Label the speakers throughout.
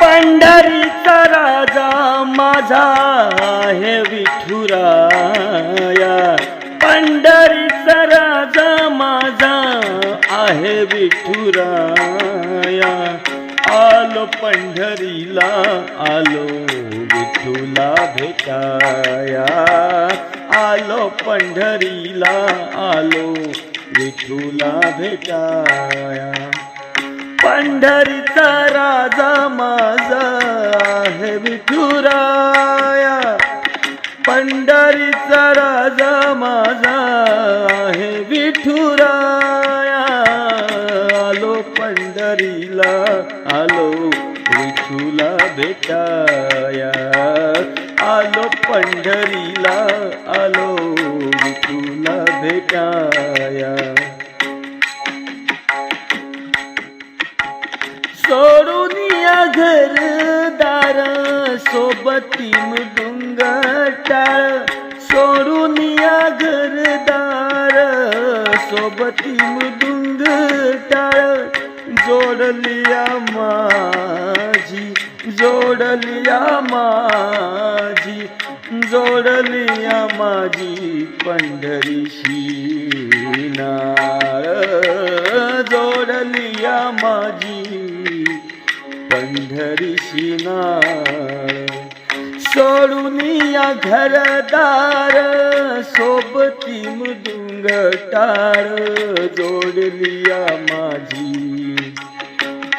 Speaker 1: पंढरीचा राजा माझा आहे विठुराया. पंढरीचा राजा माझा आहे विठुराया. आलो पंढरीला आलो विठुला भेटाया. आलो पंढरीला आलो विठूला भेटाया. पंढरीचा राजा माझा आहे विठुराया. पंढरीचा राजा माझा आहे विठुराया. आलो पंढरीला आलो विठूला भेटाया. आलो पंढरीला आलो तुला भेटाया. सोडून या घरदार सोबती मृदुंग टाळ सोडून या घरदार सोबती मृदुंग टाळ जोडलिया जोडलिया माझी जोडलिया माझी पंढरीशी नाळ जोडलिया माझी पंढरीशी नाळ सोडून या घरदार सोबती मृदुंग टाळ जोडलिया माझी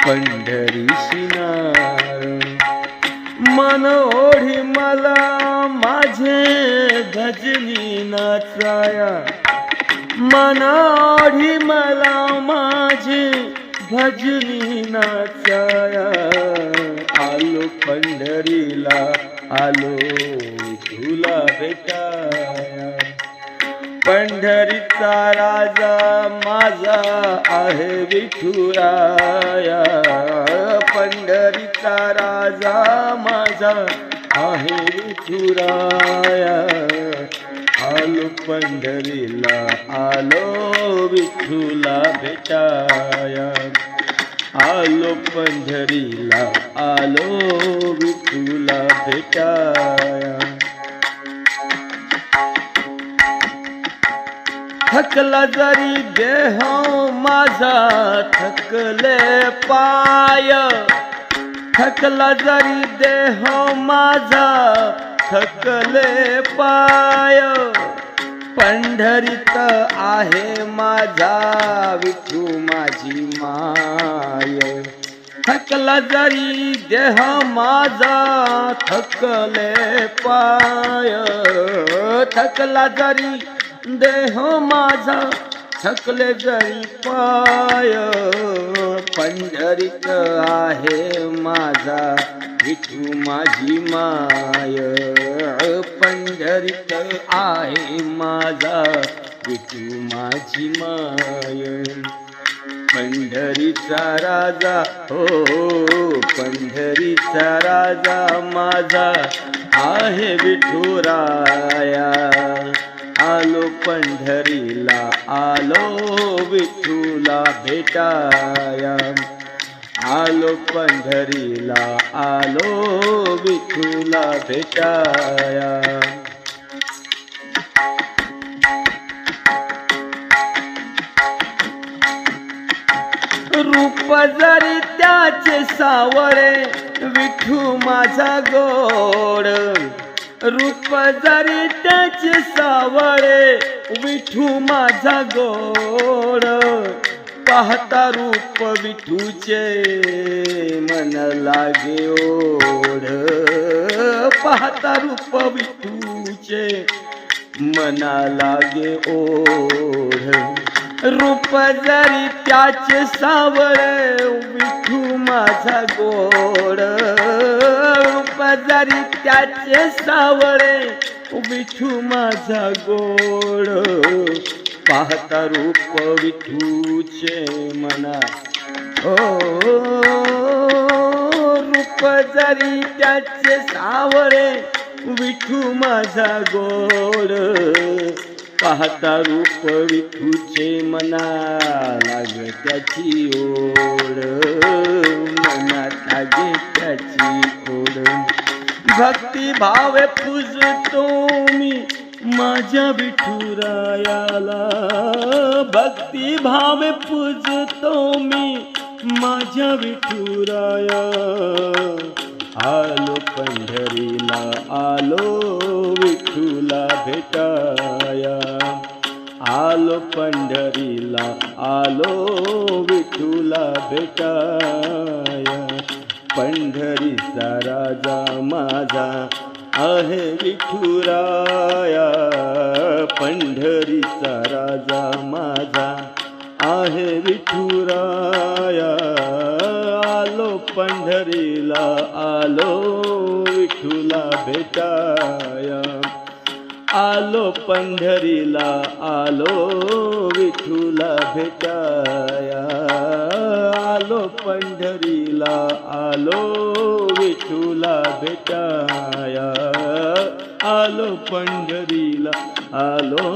Speaker 1: पंढरीशी नाळ मन ओढी मला माझे भजनी नाचाया मन ओढी मला माझे भजनी नाचाया आलो पंढरीला आलो तुला भेटाया. पंढरीचा राजा माझा आहे विठुराया. पंढरीचा राजा माझा आहे विठुराया. आलो पंढरीला आलो विठुला भेटाया. आलो पंढरीला आलो विठुला भेटाया. थकला जरी देह माझा थकले पाय. थकला जरी देह माझा थकले पाय. पंढरीत आहे माझा विठू माझी माय. थकला जरी देह माझा थकले पाय. थकला जरी देह हो माझा थकले जरी पाय. पंढरीत आहे माझा विठू माझी माय. पंढरीत आहे माझा विठू माझी माय. पंढरीचा राजा हो पंढरीचा राजा माझा आहे विठुराया. आलो पंढरीला आलो विठूला भेटाया आलो पंढरीला आलो विठूला भेटाया रूप जरी त्याचे सावळे विठू माझा गोड रूप जरी त्याचे सावळे विठू माझा गोड. पाहता रूप विठूचे मन लागे ओढ. पाहता रूप विठूचे मना लागे ओढ. रूप जरी त्याचे सावळे विठू माझा गोड. जरी त्याचे सावळे. विठू माझा गोड. पाहता रूप विठूचे मना. हो रूप जरी त्याचे सावळे. विठू माझा गोड. पाहता रूप विठूचे मना. लाग त्याची ओढ. मना लागे त्याची ओढ. भक्ती भावे पूजतो मी माझ्या विठुरायाला. भक्ती भावे पूजतो मी माझ्या विठुराया. आलो पंढरीला आलो विठूला भेटाया. आलो पंढरीला आलो विठूला भेटाया. पंढरीचा राजा माझा आहे विठुराया. पंढरीचा राजा माझा आहे विठुराया. आलो पंढरीला आलो विठुला भेटाया. आलो पंढरीला आलो विठुला भेटाया. पंढरीला आलो विठूला भेटाया. आलो पंढरीला आलो.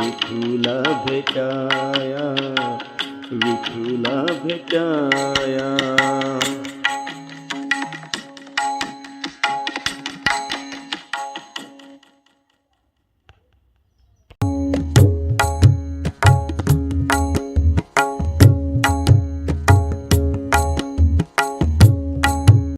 Speaker 1: विठूला भेटाया विठूला भेटाया.